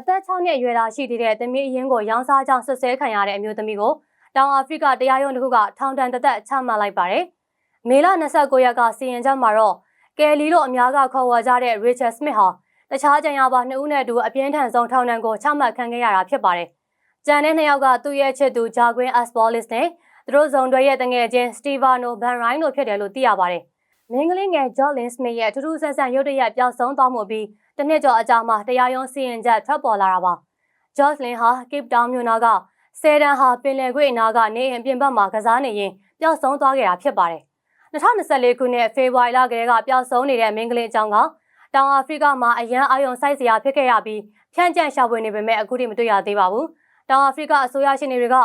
အသက်6နှစ်အရွယ်သာရှိသေးတဲ့သမီးအရင်းကိုရောင်းစားကြောင်းဆွဆွဲခံရတဲ့အမျိုးသမီးကိုတောင်အာဖရိကတရားရုံးတစ်ခုကထောင်ဒဏ်တစ်သက်ချမှတ်လိုက်ပါတယ်။မေလ29ရက်ကစီရင်ချက်မှာတော့ကယ်လီတို့အများကခေါ်ဝေါ်ကြတဲ့ Richard Smith ဟာတခြားကြံရပါနှစ်ဦးနဲ့အတူအပြင်းထန်ဆုံးထောင်ဒဏ်ကိုချမှတ်ခံခဲ့ရတာဖြစ်ပါတယ်။ကြံတဲ့နှစ်ယောက်ကသူ့ရဲ့ချစ်သူဂျာကွင်း Aspolis နဲ့သူတို့ဇုံတွေရဲ့တငယ်ချင်း Stevano Banrine တို့ဖြစ်တယ်လို့သိရပါတယ်။မင်းကလေးငယ် Jolin Smith ရဲ့ထူးထူးဆန်းဆန်းရုပ်တရက်ပျောက်ဆုံးသွားမှုပြီး တနှစ်ကျော်အကြာမှာတရားရုံးစီရင်ချက်ထွက်ပေါ်လာတာပါ။ Jocelyn ဟာ Cape Town မြို့နာကဆယ်တန်းဟာပင်လယ်ကွေ့အနာကနေအိမ်ပြင်ဘက်မှာကစားနေရင်ပျောက်ဆုံးသွားခဲ့တာဖြစ်ပါတယ်။2024ခုနှစ်ဖေဖော်ဝါရီလကတည်းကပျောက်ဆုံးနေတဲ့မင်းကလေးအကြောင်းကတောင်အာဖရိကမှာအရန်အာယုံစိုက်စရာဖြစ်ခဲ့ရပြီးဖြန့်ကျက်ရှာဖွေနေပေမဲ့အခုထိမတွေ့ရသေးပါဘူး။တောင်အာဖရိကအစိုးရရှင်တွေက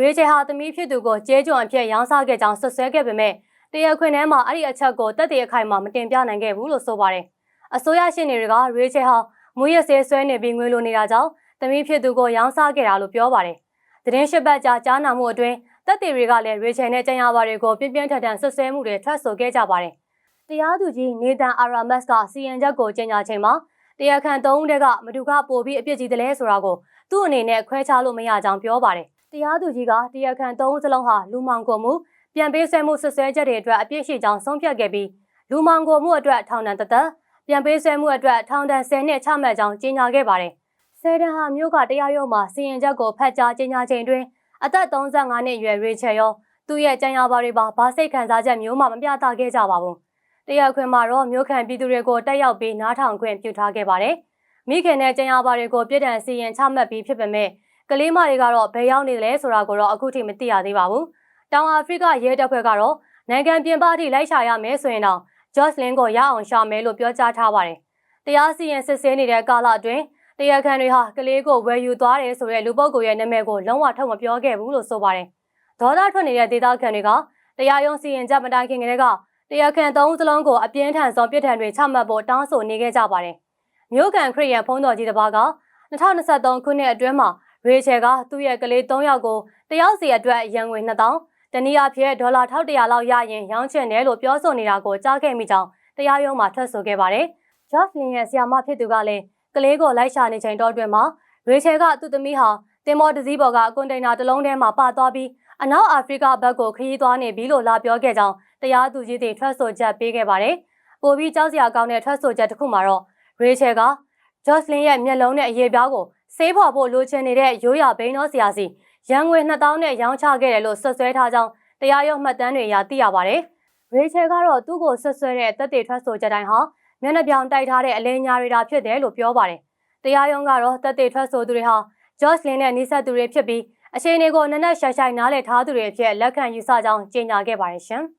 ရေချေဟာသမီးဖြစ်သူကိုကျဲကြွံအဖြစ်ရောင်းစားခဲ့ကြောင်းဆွဆွဲခဲ့ပေမဲ့တရားခွင်ထဲမှာအဲ့ဒီအချက်ကိုတက်တဲ့အခိုင်မှာမတင်ပြနိုင်ခဲ့ဘူးလို့ဆိုပါတယ်။ အစိုးရရှင်တွေကရေချေဟာမူရစေးဆွဲနေပြီးငွေလိုနေတာကြောင့်သမီးဖြစ်သူကိုရောင်းစားခဲ့တာလို့ပြောပါတယ်။သတင်းရှိပတ်ကြားကြားနာမှုအတွင်းတက်တေတွေကလည်းရေချယ်နဲ့ကြံရပါတွေကိုပြင်းပြင်းထန်ထန်ဆွဆွဲမှုတွေထွက်ဆိုခဲ့ကြပါတယ်။တရားသူကြီးနေတန်အာရာမတ်ကစီရင်ချက်ကိုကြေညာချိန်မှာတရားခံသုံးဦးတက်ကမတူကပို့ပြီးအပြစ်ကြီးတယ်လဲဆိုတာကိုသူ့အနေနဲ့ခွဲခြားလို့မရကြောင်းပြောပါတယ်။တရားသူကြီးကတရားခံသုံးဦးစလုံးဟာလူမောင်ကိုမှုပြန်ပေးဆွဲမှုဆွဆွဲချက်တွေအတွက်အပြစ်ရှိကြောင်းဆုံးဖြတ်ခဲ့ပြီးလူမောင်ကိုမှုအတွက်ထောင်ဒဏ်တစ်သက် ပြန်ပေးဆွဲမှုအတွက်ထောင်ဒဏ်10နှစ်ချမှတ်ကြောင်းကြေညာခဲ့ပါတယ်။ဆယ်တန်ဟာမြို့ကတရားရုံးမှာစီရင်ချက်ကိုဖတ်ကြားကြေညာချိန်တွင်အသက်35နှစ်အရွယ်ရေချယ်ရောသူ့ရဲ့ကြံရပါတွေပါဘာစိတ်ခံစားချက်မျိုးမှမပြသခဲ့ကြပါဘူး။တရားခွင်မှာတော့မြို့ခံပြည်သူတွေကိုတက်ရောက်ပြီးနားထောင်ခွင့်ပြုထားခဲ့ပါတယ်။မိခင်နဲ့ကြံရပါတွေကိုပြည်ထန်စီရင်ချမှတ်ပြီးဖြစ်ပေမဲ့ကလေးမတွေကတော့ဘယ်ရောက်နေလဲဆိုတာကိုတော့အခုထိမသိရသေးပါဘူး။တောင်အာဖရိကရဲတပ်ဖွဲ့ကတော့နိုင်ငံပြင်ပအထိလိုက်ရှာရမယ်ဆိုရင်တော့ ဂျော့စ်လင်ကိုရအောင်ရှာမယ်လို့ပြောကြားထားပါတယ်။တရားစီရင်စစ်ဆေးနေတဲ့ကာလအတွင်းတရားခံတွေဟာကလေးကိုဝယ်ယူသွားတယ်ဆိုတဲ့လူပုဂ္ဂိုလ်ရဲ့နာမည်ကိုလုံးဝထုတ်မပြောခဲ့ဘူးလို့ဆိုပါတယ်။ဒေါသထွက်နေတဲ့ဒေသခံတွေကတရားရုံးစီရင်ချက်မတိုင်ခင်ကတည်းကတရားခံသုံးစလုံးကိုအပြင်းထန်ဆုံးပြစ်ဒဏ်တွေချမှတ်ဖို့တောင်းဆိုနေခဲ့ကြပါတယ်။မြို့ကန်ခရစ်ယာန်ဖုံးတော်ကြီးတစ်ပါးက2023ခုနှစ်အတွင်းမှာရေချယ်ကသူ့ရဲ့ကလေး3ယောက်ကိုတယောက်စီအတွက်ရန်ငွေ2000 တနည်းအားဖြင့်ဒေါ်လာ1100လောက်ရရင်ရောင်းချင်တယ်လို့ပြောဆိုနေတာကိုကြားခဲ့မိကြောင်းတရားရုံးမှာထွက်ဆိုခဲ့ပါတယ်။ဂျော့ဖလင်ရဲ့ဆရာမဖြစ်သူကလည်းကလေးကိုလိုက်ရှာနေချိန်တော့အတွင်းမှာရေချယ်ကသူ့သမီးဟာတင်မော်တစည်းပေါ်ကကွန်တိန်နာတစ်လုံးထဲမှာပါသွားပြီးအနောက်အာဖရိကဘက်ကိုခရီးသွားနေပြီလို့လာပြောခဲ့ကြောင်းတရားသူကြီးတွေထွက်ဆိုချက်ပေးခဲ့ပါတယ်။ပိုပြီးကြောက်စရာကောင်းတဲ့ထွက်ဆိုချက်တစ်ခုမှာတော့ရေချယ်ကဂျော့စလင်ရဲ့မျက်လုံးနဲ့အရေးပြားကိုဆေးဖော်ဖို့လိုချင်နေတဲ့ရိုးရာဘိန်းတော်ဆရာစီ ရန်ငွေ2000နဲ့ရောင်းချခဲ့တယ်လို့ဆွဆွဲထားကြောင်းတရားရုံးမှတ်တမ်းတွေအရသိရပါတယ်။ရေချယ်ကတော့သူ့ကိုဆွဆွဲတဲ့တက်တေထွက်ဆိုချက်တိုင်းဟာမျက်နှာပြောင်တိုက်ထားတဲ့အလဲညာတွေတာဖြစ်တယ်လို့ပြောပါတယ်။တရားရုံးကတော့တက်တေထွက်ဆိုသူတွေဟာဂျော့စလင်နဲ့နှိဆက်သူတွေဖြစ်ပြီးအခြေအနေကိုနက်နက်ရှိုင်ရှိုင်နားလည်ထားသူတွေအဖြစ်လက်ခံယူဆကြောင်းကြေညာခဲ့ပါတယ်ရှင်။